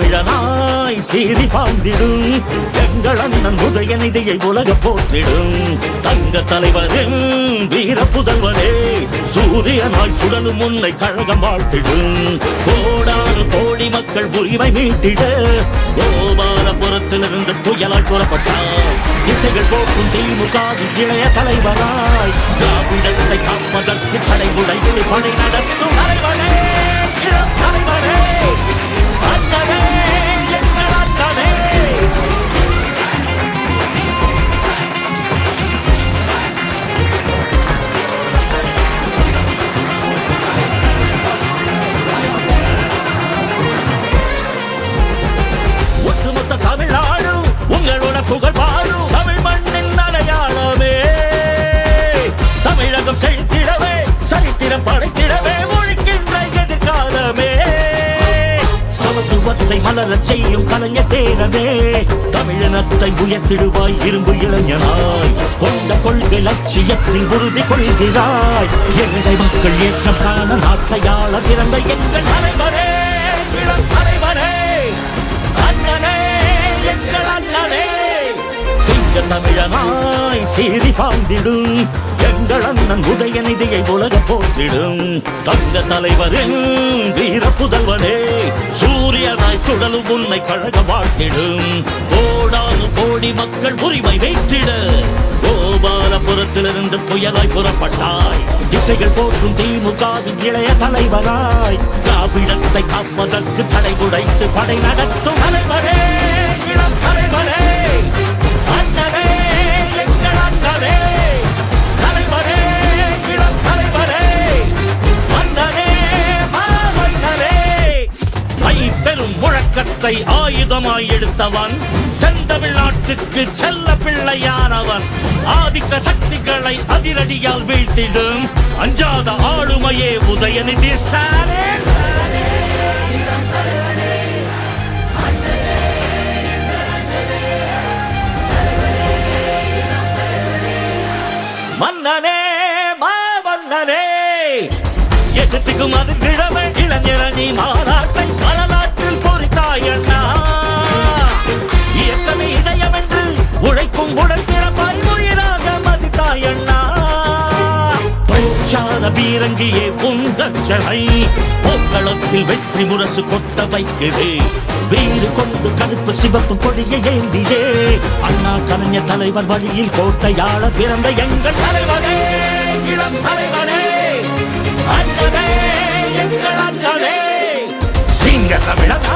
தமிழனாய் சீறி பாய்ந்திடும் எங்கள் அண்ணன் உதயநிதியை உலக போற்றிடும். தங்க தலைவரின் வீர புதல்வரே சூரியனாய் சுடலும் உன்னை கழகம் வாழ்த்திடும் கோடான கோடி மக்கள் உரிமை மீட்டிட கோபாலபுரத்திலிருந்து புயலால் புறப்பட்டார் திசைகள் போக்கும் திமுக இளைய தலைவராய் திராவிடத்தை காப்பதற்கு தடை உடைத்து படை நடத்தும் தலைவரே தலைவரே சமத்துவத்தை செய்யும் கலைஞர் பேரவே தமிழினத்தை உயர்த்திடுவாய் இரும்பு இளைஞனாய். கொண்ட கொள்கை லட்சியத்தில் உறுதி கொள்கிறாய். எங்களை மக்கள் ஏற்றம் காண நாட்டையாள பிறந்த எங்கள் தலைவரே இளம் அண்ணனே எங்கள் அண்ணனே. சிங்க தமிழனாய் சீறி பாந்திடும் எங்கள் அண்ணன் உதயநிதியை உலக போ போற்றிடும் தங்க தலைவரின் வீர புதல்வனே சூரியனாய் சுடலும் உன்னை கழக வாழ்த்திடும். கோடானு கோடி மக்கள் உரிமை வைத்திட கோபாலபுரத்திலிருந்து புயலாய் புறப்பட்டாய். திசைகள் போற்றும் திமுகவின் இளைய தலைவராய் திராவிடத்தை காப்பதற்கு தடை உடைத்து படை நடத்தும் தலைவரே முழக்கத்தை ஆயுதமாய் எடுத்தவன் செந்தமிழ்நாட்டுக்கு செல்ல பிள்ளையானவன். ஆதிக்க சக்திகளை அதிரடியால் வீழ்த்திடும். அஞ்சாத ஆளுமையே உதயநிதி ஸ்டாலின். மன்னனே மாமன்னனே எகத்துக்கும் கிழமை இளைஞரணி மா பிரச்சார பொங்கச்சனை போக்களத்தில் வெற்றி முரசு கொட்ட வைக்குதே. வீறு கொண்டு கருப்பு சிவப்பு கொடியை ஏந்தியே. அண்ணா கலைஞர் தலைவர் வழியில் கோட்டையாள பிறந்த எங்கள் தலைவரே இளம் தலைவரே அண்ணனே எங்கள் அண்ணனே. சிங்க தமிழனாய்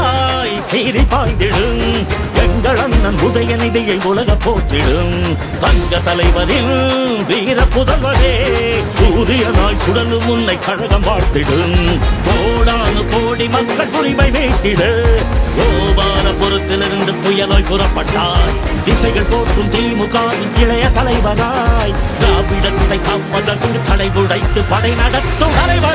சீறி பாய்ந்திடும். எங்கள் அண்ணன் உதயநிதியை உலக போற்றிடும். தங்க தலைவரில் வீர புதல்வரே சூரியனாய் சுடலும் உன்னை கழகம் வாழ்த்திடும். கோடானு கோடி மக்கள் உரிமை மீட்டிடு. கோபாலபுரத்திலிருந்து புயலாய் புறப்பட்டாய். திசைகள் போற்றும் திமுக இளைய தலைவராய் திராவிடத்தை காப்பதற்கு தடை உடைத்து படை நடத்தும் தலைவர்